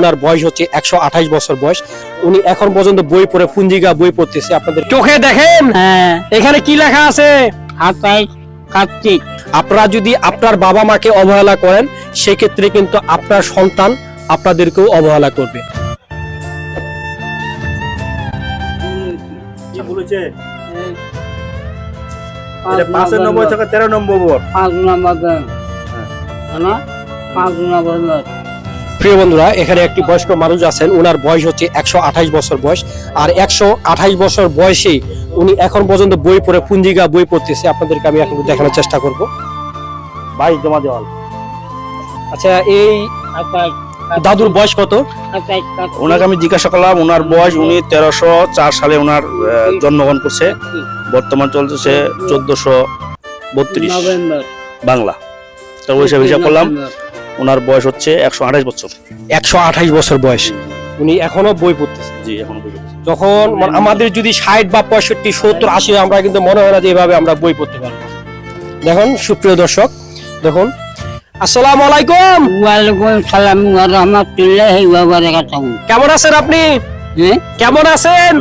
ওনার বয়স হচ্ছে একশো বছর বয়স। উনি এখন পর্যন্ত বই পড়ে পুঞ্জিকা বই পড়তেছে আপনাদের চোখে দেখেন? হ্যাঁ। এখানে কি লেখা আছে? কার্তিক আপনারা যদি আপনার বাবা মাকে অবহেলা করেন সেক্ষেত্রে কিন্তু আপনার সন্তান আপনাদেরকেও অবহেলা করবে। কি পাঁচের নম্বর থেকে তেরো নম্বর পাঁচ নম্বর পাঁচ নম্বর প্রিয় বন্ধুরা এখানে একটি বয়স্ক মানুষ আছেন। ওনার বয়স হচ্ছে একশো বছর বয়স। আর একশো বছর বয়সেই উনি এখন পর্যন্ত বই পড়ে পুঞ্জিকা বই পড়তেছে। আপনাদেরকে আমি এখন দেখানোর চেষ্টা করব। বাইশ জমা দেওয়াল। আচ্ছা এই দাদুর বয়স কত? ওনাকে আমি জিজ্ঞাসা করলাম ওনার বয়স উনি তেরোশো চার সালে ওনার জন্মগ্রহণ করছে। বর্তমান চলতেছে চোদ্দশো বত্রিশ। বাংলা। তো ওই হিসাব হিসাব করলাম। ওনার বয়স হচ্ছে একশো আঠাশ বছর। একশো আঠাইশ বছর বয়স। উনি এখনও বই পড়তেছে। জি এখন বুঝতে যখন মানে আমাদের যদি ষাট বা পঁয়ষট্টি সত্তর আশি আমরা কিন্তু মনে হয় না যে এভাবে আমরা বই পড়তে পারব। দেখুন সুপ্রিয় দর্শক দেখুন। আসসালামু আলাইকুম। ওয়ালাইকুম সালাম ওয়া রাহমাতুল্লাহি ওয়া বারাকাতুহু। কেমন আছেন আপনি? হ্যাঁ? কেমন আছেন?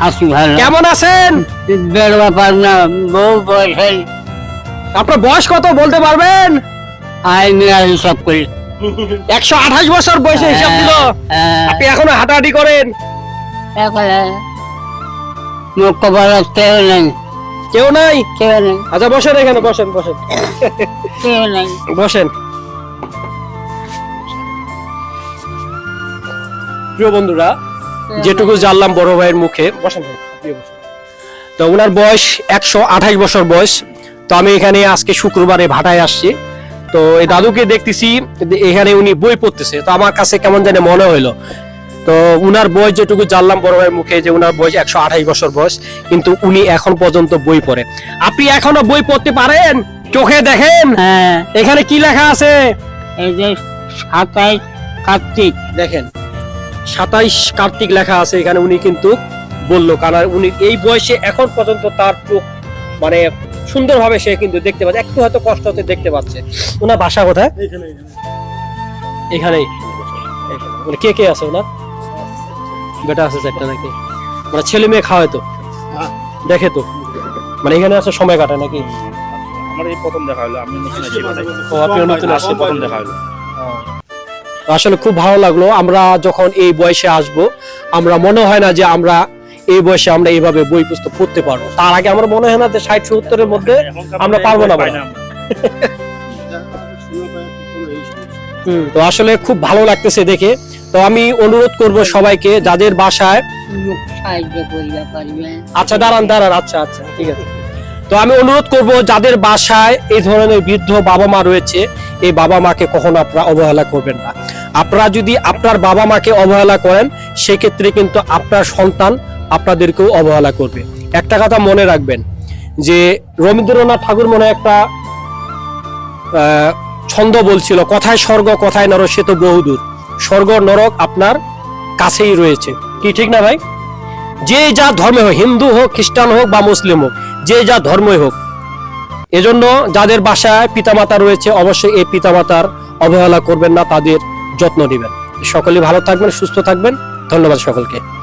হাসি ভালো। কেমন আছেন? বেড় ব্যাপার না বউ বয়সে আপনার বয়স কত বলতে পারবেন? আই মিয়া হিসাব করি। একশো আঠাশ বছর বয়সে হিসাব দিল। হ্যাঁ। আপনি এখনও হাঁটাহাঁটি করেন। কেউ নেই। কেউ নাই? কেউ নেই। আচ্ছা বসেন এখানে বসেন বসেন। কেউ নেই। বসেন। প্রিয় বন্ধুরা যেটুকু জানলাম বড় ভাইয়ের মুখে বসেন। তো ওনার বয়স একশো আঠাশ বছর বয়স। তো আমি এখানে আজকে শুক্রবারে ভাটায় আসছি। তো এই দাদুকে দেখতেছি এখানে উনি বই পড়তেছে। তো আমার কাছে কেমন জানি মনে হইল তো উনার বয়স যেটুকু জানলাম বড় ভাইয়ের মুখে যে উনার বয়স একশো আঠাশ বছর বয়স কিন্তু উনি এখন পর্যন্ত বই পড়ে। আপনি এখনও বই পড়তে পারেন? চোখে দেখেন? হ্যাঁ। এখানে কি লেখা আছে? এই যে সাতাইশ কার্তিক। দেখেন সাতাইশ কার্তিক লেখা আছে এখানে উনি কিন্তু বলল কারণ উনি এই বয়সে এখন পর্যন্ত তার চোখ মানে সুন্দরভাবে সে কিন্তু দেখতে পাচ্ছে। একটু হয়তো কষ্ট হতে দেখতে পাচ্ছে। ওনার বাসা কোথায়? এখানেই। মানে কে কে আছে ওনার? বেটা আছে চারটা নাকি? মানে ছেলে মেয়ে খাওয়ায় তো। দেখে তো। মানে এখানে আছে সময় কাটায় নাকি? আমার এই প্রথম দেখা হলো আমি নতুন আছি। ও আপনি নতুন আজকে প্রথম দেখা হলো। আসলে খুব ভালো লাগল। আমরা যখন এই বয়সে আসব আমরা মনে হয় না যে আমরা এই বয়সে আমরা এইভাবে বই পুস্তক পড়তে পারব। তার আগে আমার মনে হয় না যে ষাট সত্তরের মধ্যে আমরা পারব না। তো আসলে খুব ভালো লাগতেছে দেখে। তো আমি অনুরোধ করব সবাইকে, যাদের বাসায় আচ্ছা দাঁড়ান দাঁড়ান আচ্ছা আচ্ছা ঠিক আছে। তো আমি অনুরোধ করব, যাদের বাসায় এই ধরনের বৃদ্ধ বাবা মা রয়েছে, এই বাবা মাকে কখনো আপনারা অবহেলা করবেন না। আপনারা যদি আপনার বাবা মাকে অবহেলা করেন, সেক্ষেত্রে কিন্তু আপনার সন্তান আপনাদেরকেও অবহেলা করবে। একটা কথা মনে রাখবেন যে রবীন্দ্রনাথ ঠাকুর মনে একটা ছন্দ বলছিল, কথায় স্বর্গ, কথায় নরক, সে তো বহুদূর। স্বর্গ, নরক আপনার কাছেই রয়েছে। কি ঠিক না ভাই? যে যা ধর্মে হোক, হিন্দু হোক, খ্রিস্টান হোক বা মুসলিম হোক, যে যা ধর্মই হোক, এজন্য যাদের বাসায় পিতামাতা রয়েছে, অবশ্যই এই পিতামাতার অবহেলা করবেন না, তাদের যত্ন নেবেন। সকলে ভালো থাকবেন, সুস্থ থাকবেন। ধন্যবাদ সকলকে।